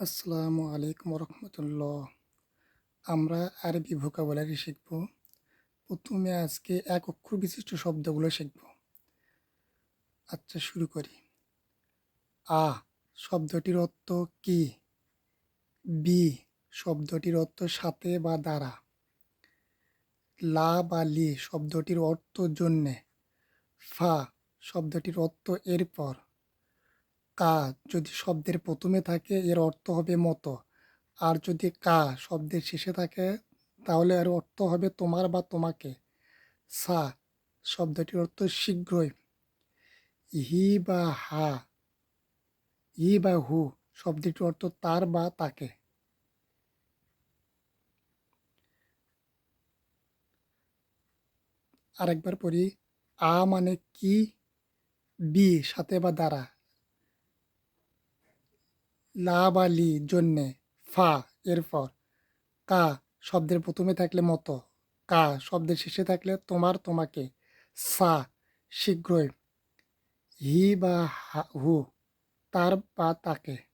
আসসালামু আলাইকুম রহমতুল্লাহ। আমরা আরবি ভোকাবুলারি শিখব। প্রথমে আজকে এক অক্ষর বিশিষ্ট শব্দগুলো শিখব। আচ্ছা শুরু করি। আ, শব্দটির অর্থ কি? বি, শব্দটির অর্থ সাথে বা দ্বারা। লা বা লি, শব্দটির অর্থ জন্যে। ফা, শব্দটির অর্থ এরপর। কা যদি শব্দের প্রথমে থাকে, এর অর্থ হবে মতো। আর যদি কা শব্দের শেষে থাকে, তাহলে এর অর্থ হবে তোমার বা তোমাকে। সা শব্দটির অর্থ শীঘ্রই। হি বা হা হি বা হু শব্দটির অর্থ তার বা তাকে। আরেকবার পড়ি, আ মানে কি, বি সাথে বা দ্বারা। লা বা লি জন্যে ফা এরপর কা শব্দের প্রথমে থাকলে মতো, কা শব্দের শেষে থাকলে তোমার তোমাকে, সা শীঘ্রই, হি বা হা- হু, তার বা তাকে।